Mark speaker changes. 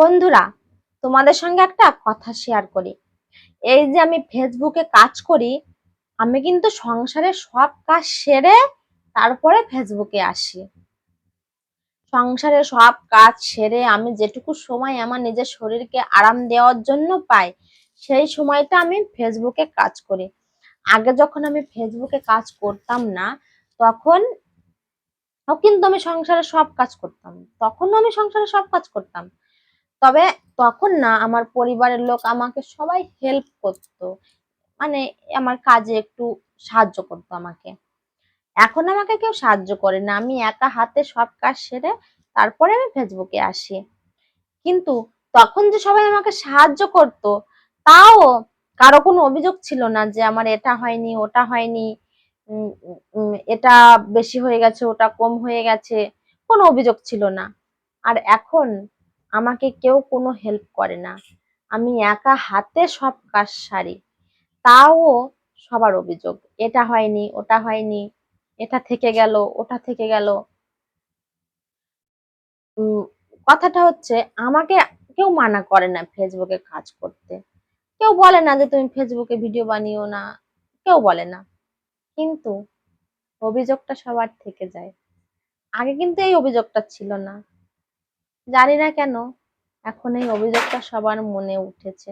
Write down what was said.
Speaker 1: বন্ধুরা, তোমাদের সঙ্গে একটা কথা শেয়ার করি। এই যে আমি ফেসবুকে কাজ করি, আমি কিন্তু সংসারে সব কাজ সেরে তারপরে ফেসবুকে আসি। সংসারে সব কাজ সেরে আমি যেটুকু সময় আমার নিজের শরীরকে আরাম দেওয়ার জন্য পাই, সেই সময়টা আমি ফেসবুকে কাজ করি। আগে যখন আমি ফেসবুকে কাজ করতাম না, তখন কিন্তু আমি সংসারে সব কাজ করতাম। তখনও আমি সংসারে সব কাজ করতাম। তবে তখন না আমার পরিবারের লোক আমাকে সবাই হেল্প করতো। মানে আমার কাজে একটু সাহায্য করতো আমাকে। এখন আমাকে কেউ সাহায্য করে না। আমি একা হাতে সব কাজ সেরে তারপরে আমি ফেসবুকে আসি। কিন্তু তখন যে সবাই আমাকে সাহায্য করত, তাও কারও কোনো অভিযোগ ছিল না যে আমার এটা হয়নি, ওটা হয়নি এটা বেশি হয়ে গেছে, ওটা কম হয়ে গেছে, কোনো অভিযোগ ছিল না। আর এখন আমাকে কেউ কোনো হেল্প করে না। আমি একা হাতে সব কাজ সারি। তাও সবার অভিযোগ, এটা হয়নি, ওটা হয়নি, এটা থেকে গেল, ওটা থেকে গেল। কথাটা হচ্ছে আমাকে কেউ মানা করে না ফেসবুকে কাজ করতে। কেউ বলে না যে তুমি ফেসবুকে ভিডিও বানিও না, কেউ বলে না। কিন্তু অভিযোগটা সবার থেকে যায়। আগে কিন্তু এই অভিযোগটা ছিল না। জানি না কেন এখন এই অভিযোগটা সবার মনে উঠেছে।